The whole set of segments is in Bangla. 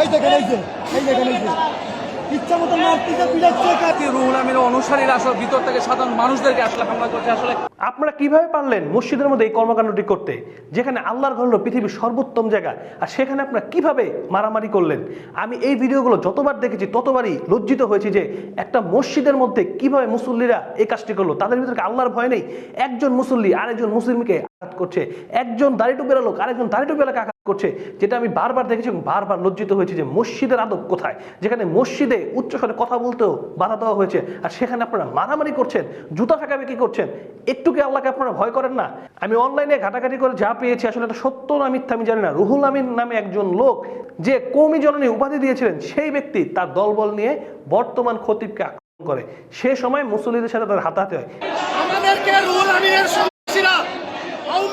এই দেখেন এই যে এই দেখেন এই যে। মতো মারতেছে পিটাচ্ছে কি রুহুল আমির অনুসারীরা আসলে ভিতর থেকে সাধারণ মানুষদেরকে আসলে হামলা করছে। আসলে আপনারা কীভাবে পারলেন মসজিদের মধ্যে এই কর্মকাণ্ডটি করতে? যেখানে আল্লাহর ঘর হলো পৃথিবীর সর্বোত্তম জায়গা। আর সেখানে আপনারা কীভাবে মারামারি করলেন? আমি এই ভিডিওগুলো যতবার দেখেছি ততবারই লজ্জিত হয়েছি যে একটা মসজিদের মধ্যে কীভাবে মুসল্লিরা এই কাজটি করল। তাদের ভিতরে আল্লাহর ভয় নেই? একজন মুসল্লি আরেকজন মুসলিমকে আঘাত করছে। একজন দাড়ি টুপের লোক আরেকজন দাড়ি টুপের আঘাত করছে। যেটা আমি বারবার দেখেছি এবং বারবার লজ্জিত হয়েছি যে মসজিদের আদব কোথায়? যেখানে মসজিদে উচ্চস্বরে কথা বলতেও বাধা দেওয়া হয়েছে। আর সেখানে আপনারা মারামারি করছেন, জুতা ফেঁকাবে কি করছেন, একটু কি আল্লাহকে আপনারা ভয় করেন না? আমি অনলাইনে ঘাটাঘাটি করে যা পেয়েছি, আসলে এটা সত্য না মিথ্যা আমি জানি না। রুহুল আমিন নামে একজন লোক, যে কৌমি জননী উপাধি দিয়েছিলেন, সেই ব্যক্তি তার দলবল নিয়ে বর্তমান খতিবকে আক্রমণ করে। সে সময় মুসল্লিদের সাথে তার হাতাহাতি হয়। আমাদেরকে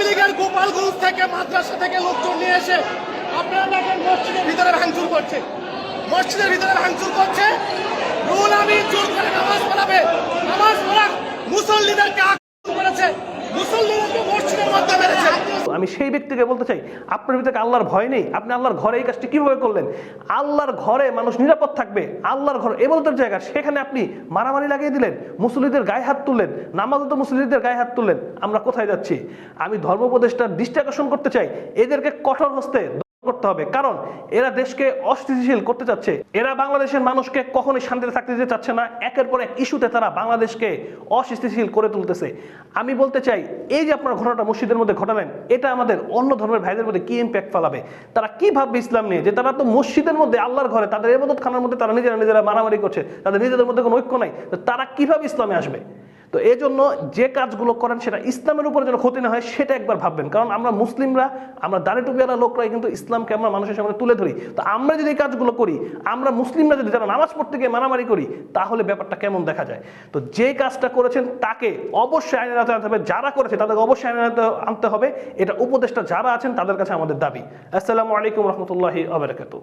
লীগের গোপালগঞ্জ থেকে, মাদ্রাসা থেকে লোকজন নিয়ে এসে আপনারা মসজিদের ভিতরে ভাঙচুর করছে। মসজিদের ভিতরে ভাঙচুর করছে। রুল আমিন জোর করে নামাজ পড়াবে। নামাজ পড়া মুসল্লিদেরকে আক্রমণ করেছে। মুসল্লিদেরকে মসজিদের মধ্যে মেরেছে। আমি সেই ব্যক্তিকে বলতে চাই, আপনার ভিতরে আল্লাহর ভয় নেই? আপনি আল্লাহর ঘরে এই কাজটি কীভাবে করলেন? আল্লাহর ঘরে মানুষ নিরাপদ থাকবে, আল্লাহর ঘর এবাদতের জায়গা সেখানে আপনি মারামারি লাগিয়ে দিলেন মুসলিদের গায়ে হাত তুললেন, নামাজ তো মুসলিদের গায়ে হাত তুললেন, আমরা কোথায় যাচ্ছি? আমি ধর্মপ্রদেশটার দৃষ্টি আকর্ষণ করতে চাই, এদেরকে কঠোর হস্তে করতে হবে। কারণ এরা দেশকে অস্থিতিশীল করতে চাচ্ছে। এরা বাংলাদেশের মানুষকে কখনোই শান্তিতে থাকতে দিতে চাচ্ছে না। একের পর এক ইস্যুতে তারা বাংলাদেশকে অস্থিতিশীল করে তুলতেছে। আমি বলতে চাই, এই যে আপনার ঘটনাটা মসজিদের মধ্যে ঘটালেন, এটা আমাদের অন্য ধর্মের ভাইদের মধ্যে কি ইম্প্যাক্ট ফেলাবে? তারা কি ভাববে ইসলাম নিয়ে? যে তারা তো মসজিদের মধ্যে আল্লাহর ঘরে, তাদের এবাদত খানার মধ্যে তারা নিজেরা নিজেরা মারামারি করছে, তাদের নিজেদের মধ্যে কোনো ঐক্য নাই। তারা কীভাবে ইসলামে আসবে? তো এই জন্য যে কাজগুলো করেন সেটা ইসলামের উপরে যেন ক্ষতি না হয়, সেটা একবার ভাববেন। কারণ আমরা মুসলিমরা, আমরা দাঁড়ে টুপিওয়ালা লোকরাই কিন্তু ইসলামকে আমরা মানুষের সামনে তুলে ধরি। তো আমরা যদি এই কাজগুলো করি, আমরা মুসলিমরা যদি যারা নামাজ পড়তে গিয়ে মারামারি করি, তাহলে ব্যাপারটা কেমন দেখা যায়? তো যে কাজটা করেছেন তাকে অবশ্যই আইনের আনতে হবে। যারা করেছে তাদেরকে অবশ্যই আইনের আনতে হবে। এটা উপদেষ্টা যারা আছেন তাদের কাছে আমাদের দাবি। আসসালামু আলাইকুম রহমতুল্লাহি আবরাকাতু